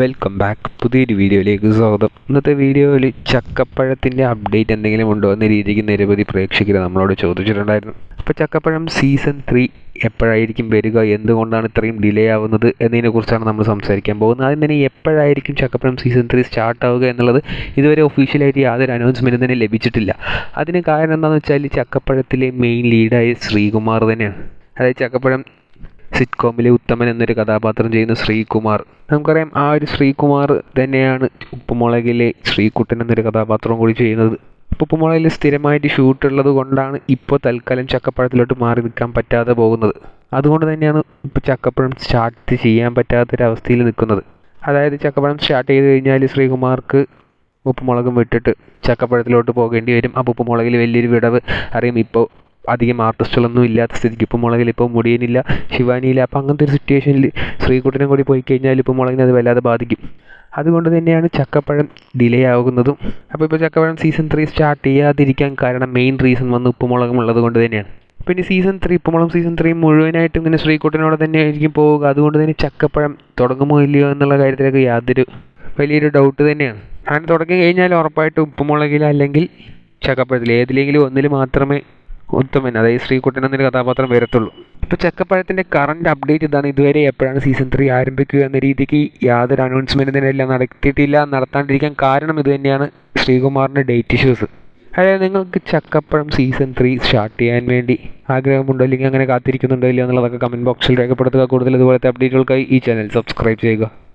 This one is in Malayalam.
വെൽക്കം ബാക്ക് പുതിയൊരു വീഡിയോയിലേക്ക് സ്വാഗതം. ഇന്നത്തെ വീഡിയോയിൽ ചക്കപ്പഴത്തിന്റെ അപ്ഡേറ്റ് എന്തെങ്കിലും ഉണ്ടോ എന്ന രീതിക്ക് നിരവധി പ്രേക്ഷകർ നമ്മളോട് ചോദിച്ചിട്ടുണ്ടായിരുന്നു. അപ്പോൾ ചക്കപ്പഴം സീസൺ ത്രീ എപ്പോഴായിരിക്കും വരിക? എന്തുകൊണ്ടാണ് ഇത്രയും ഡിലേ ആവുന്നത്? എന്നതിനെക്കുറിച്ചാണ് നമ്മൾ സംസാരിക്കാൻ പോകുന്നത്. ആദ്യം തന്നെ എപ്പോഴായിരിക്കും ചക്കപ്പഴം സീസൺ ത്രീ സ്റ്റാർട്ട് ആവുക എന്നുള്ളത് ഇതുവരെ ഒഫീഷ്യലായിട്ട് യാതൊരു അനൗൺസ്മെന്റും തന്നെ ലഭിച്ചിട്ടില്ല. അതിന് കാരണം എന്താണെന്ന് വെച്ചാൽ ചക്കപ്പഴത്തിലെ മെയിൻ ലീഡായ ശ്രീകുമാർ തന്നെയാണ്. അതായത് ചക്കപ്പഴം സിറ്റ്കോമിലെ ഉത്തമൻ എന്നൊരു കഥാപാത്രം ചെയ്യുന്ന ശ്രീകുമാർ. നമുക്കറിയാം ആ ഒരു ശ്രീകുമാർ തന്നെയാണ് ഉപ്പുമുളകിലെ ശ്രീകുട്ടൻ എന്നൊരു കഥാപാത്രം കൂടി ചെയ്യുന്നത്. ഉപ്പുമുളകിൽ സ്ഥിരമായിട്ട് ഷൂട്ട് ഉള്ളത് കൊണ്ടാണ് ഇപ്പോൾ തൽക്കാലം ചക്കപ്പഴത്തിലോട്ട് മാറി നിൽക്കാൻ പറ്റാതെ പോകുന്നത്. അതുകൊണ്ട് തന്നെയാണ് ഇപ്പോൾ ചക്കപ്പഴം സ്റ്റാർട്ട് ചെയ്യാൻ പറ്റാത്തൊരവസ്ഥയിൽ നിൽക്കുന്നത്. അതായത് ചക്കപ്പഴം സ്റ്റാർട്ട് ചെയ്ത് കഴിഞ്ഞാൽ ശ്രീകുമാർക്ക് ഉപ്പുമുളകും വിട്ടിട്ട് ചക്കപ്പഴത്തിലോട്ട് പോകേണ്ടി വരും. അപ്പോൾ ഉപ്പുമുളകിൽ വലിയൊരു വിടവ്. അറിയും ഇപ്പോൾ അധികം ആർട്ടിസ്റ്റുകളൊന്നും ഇല്ലാത്ത സ്ഥിതിക്ക് ഇപ്പോൾ മുളകിൽ ഇപ്പോൾ മുടിയനില്ല ശിവാനിയില്ല. അപ്പോൾ അങ്ങനത്തെ ഒരു സിറ്റുവേഷനിൽ ശ്രീകുട്ടനും കൂടി പോയി കഴിഞ്ഞാൽ ഇപ്പോൾ മുളകിനെ അത് വല്ലാതെ ബാധിക്കും. അതുകൊണ്ട് തന്നെയാണ് ചക്കപ്പഴം ഡിലേ ആകുന്നതും അപ്പോൾ ഇപ്പോൾ ചക്കപ്പഴം സീസൺ ത്രീ സ്റ്റാർട്ട് ചെയ്യാതിരിക്കാൻ കാരണം മെയിൻ റീസൺ വന്ന് ഉപ്പുമുളകും ഉള്ളത് കൊണ്ട് തന്നെയാണ്. പിന്നെ സീസൺ ത്രീ ഉപ്പുമുളകും സീസൺ ത്രീ മുഴുവനായിട്ടും ഇങ്ങനെ ശ്രീകുട്ടനോട് തന്നെ ആയിരിക്കും പോവുക. അതുകൊണ്ട് തന്നെ ചക്കപ്പഴം തുടങ്ങുമോ ഇല്ലയോ എന്നുള്ള കാര്യത്തിലൊക്കെ യാതൊരു വലിയൊരു ഡൗട്ട് തന്നെയാണ്. അങ്ങനെ തുടങ്ങി കഴിഞ്ഞാൽ ഉറപ്പായിട്ടും ഉപ്പുമുളകിൽ അല്ലെങ്കിൽ ചക്കപ്പഴത്തിൽ ഏതിലെങ്കിലും ഒന്നിൽ മാത്രമേ ഉത്തമൻ അതായത് ശ്രീകുട്ടൻ എന്നൊരു കഥാപാത്രം വരത്തുള്ളൂ. ഇപ്പോൾ ചക്കപ്പഴത്തിന്റെ കറണ്ട് അപ്ഡേറ്റ് ഇതാണ്. ഇതുവരെ എപ്പോഴാണ് സീസൺ ത്രീ ആരംഭിക്കുക എന്ന രീതിക്ക് യാതൊരു അനൗൺസ്മെന്റും തന്നെ എല്ലാം നടത്തിയിട്ടില്ല. നടത്താണ്ടിരിക്കാൻ കാരണം ഇത് തന്നെയാണ് ശ്രീകുമാറിന്റെ ഡേറ്റ് ഇഷ്യൂസ് അതായത് നിങ്ങൾക്ക് ചക്കപ്പഴം സീസൺ ത്രീ സ്റ്റാർട്ട് ചെയ്യാൻ വേണ്ടി ആഗ്രഹമുണ്ടോ? അല്ലെങ്കിൽ അങ്ങനെ കാത്തിരിക്കുന്നുണ്ടോ? ഇല്ലയോ എന്നുള്ളതൊക്കെ കമന്റ് ബോക്സിൽ രേഖപ്പെടുത്തുക. കൂടുതൽ ഇതുപോലത്തെ അപ്ഡേറ്റുകൾക്കായി ഈ ചാനൽ സബ്സ്ക്രൈബ് ചെയ്യുക.